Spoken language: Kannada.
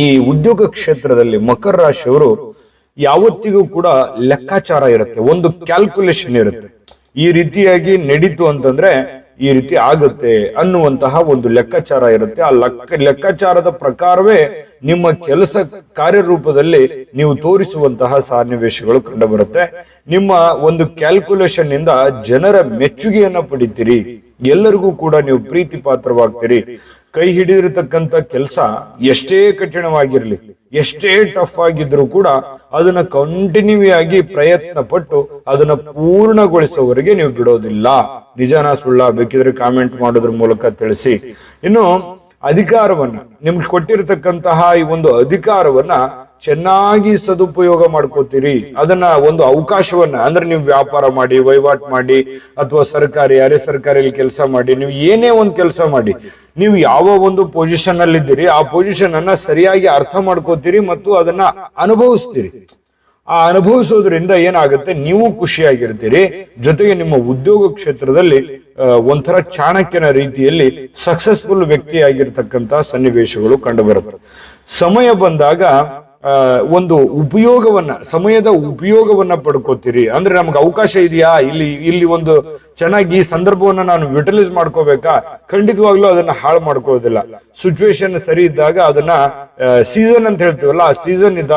ಈ ಉದ್ಯೋಗ ಕ್ಷೇತ್ರದಲ್ಲಿ ಮಕರ ರಾಶಿಯವರು ಯಾವತ್ತಿಗೂ ಕೂಡ ಲೆಕ್ಕಾಚಾರ ಇರುತ್ತೆ, ಒಂದು ಕ್ಯಾಲ್ಕುಲೇಷನ್ ಇರುತ್ತೆ. ಈ ರೀತಿಯಾಗಿ ನಡೀತು ಅಂತಂದ್ರೆ ಈ ರೀತಿ ಆಗುತ್ತೆ ಅನ್ನುವಂತಹ ಒಂದು ಲೆಕ್ಕಾಚಾರ ಇರುತ್ತೆ. ಆ ಲೆಕ್ಕ ಲೆಕ್ಕಾಚಾರದ ಪ್ರಕಾರವೇ ನಿಮ್ಮ ಕೆಲಸ ಕಾರ್ಯರೂಪದಲ್ಲಿ ನೀವು ತೋರಿಸುವಂತಹ ಸನ್ನಿವೇಶಗಳು ಕಂಡುಬರುತ್ತೆ. ನಿಮ್ಮ ಒಂದು ಕ್ಯಾಲ್ಕುಲೇಷನ್ ಇಂದ ಜನರ ಮೆಚ್ಚುಗೆಯನ್ನ ಪಡಿತೀರಿ. ಎಲ್ಲರಿಗೂ ಕೂಡ ನೀವು ಪ್ರೀತಿ ಪಾತ್ರವಾಗ್ತೀರಿ. ಕೈ ಹಿಡಿದಿರತಕ್ಕಂಥ ಕೆಲಸ ಎಷ್ಟೇ ಕಠಿಣವಾಗಿರಲಿ, ಎಷ್ಟೇ ಟಫ್ ಆಗಿದ್ರು ಕೂಡ ಅದನ್ನ ಕಂಟಿನ್ಯೂ ಆಗಿ ಪ್ರಯತ್ನ ಪಟ್ಟು ಅದನ್ನ ಪೂರ್ಣಗೊಳಿಸೋವರೆಗೆ ನೀವು ಬಿಡೋದಿಲ್ಲ. ನಿಜಾನ ಸುಳ್ಳ ಬೇಕಿದ್ರೆ ಕಾಮೆಂಟ್ ಮಾಡೋದ್ರ ಮೂಲಕ ತಿಳಿಸಿ. ಇನ್ನು ಅಧಿಕಾರವನ್ನ, ನಿಮ್ಗೆ ಕೊಟ್ಟಿರತಕ್ಕಂತಹ ಈ ಒಂದು ಅಧಿಕಾರವನ್ನ ಚೆನ್ನಾಗಿ ಸದುಪಯೋಗ ಮಾಡ್ಕೋತೀರಿ. ಅದನ್ನ ಒಂದು ಅವಕಾಶವನ್ನ, ಅಂದ್ರೆ ನೀವು ವ್ಯಾಪಾರ ಮಾಡಿ, ವಹಿವಾಟ್ ಮಾಡಿ, ಅಥವಾ ಸರ್ಕಾರಿ, ಅರೆ ಸರ್ಕಾರಿಯಲ್ಲಿ ಕೆಲಸ ಮಾಡಿ, ನೀವು ಏನೇ ಒಂದು ಕೆಲಸ ಮಾಡಿ, ನೀವು ಯಾವ ಒಂದು ಪೊಸಿಷನ್ ಅಲ್ಲಿ ಇದ್ದೀರಿ ಆ ಪೊಸಿಷನ್ ಅನ್ನ ಸರಿಯಾಗಿ ಅರ್ಥ ಮಾಡ್ಕೋತೀರಿ ಮತ್ತು ಅದನ್ನ ಅನುಭವಿಸ್ತೀರಿ. ಆ ಅನುಭವಿಸೋದ್ರಿಂದ ಏನಾಗುತ್ತೆ, ನೀವು ಖುಷಿಯಾಗಿರ್ತೀರಿ. ಜೊತೆಗೆ ನಿಮ್ಮ ಉದ್ಯೋಗ ಕ್ಷೇತ್ರದಲ್ಲಿ ಒಂಥರ ಚಾಣಕ್ಯನ ರೀತಿಯಲ್ಲಿ ಸಕ್ಸಸ್ಫುಲ್ ವ್ಯಕ್ತಿಯಾಗಿರ್ತಕ್ಕಂತಹ ಸನ್ನಿವೇಶಗಳು ಕಂಡುಬರುತ್ತೆ ಸಮಯ ಬಂದಾಗ ಒಂದು ಉಪಯೋಗವನ್ನ, ಸಮಯದ ಉಪಯೋಗವನ್ನ ಪಡ್ಕೋತೀರಿ. ಅಂದ್ರೆ ನಮ್ಗೆ ಅವಕಾಶ ಇದೆಯಾ? ಇಲ್ಲಿ ಇಲ್ಲಿ ಒಂದು ಚೆನ್ನಾಗಿ ಈ ಸಂದರ್ಭವನ್ನ ನಾನು ಯುಟಿಲೈಸ್ ಮಾಡ್ಕೋಬೇಕಾ? ಖಂಡಿತವಾಗ್ಲೂ ಅದನ್ನ ಹಾಳು ಮಾಡ್ಕೋದಿಲ್ಲ ಸಿಚುವೇಶನ್ ಸರಿ ಇದ್ದಾಗ ಅದನ್ನ ಸೀಸನ್ ಅಂತ ಹೇಳ್ತೀವಲ್ಲ, ಆ ಸೀಸನ್ ಇದ್ದಾಗ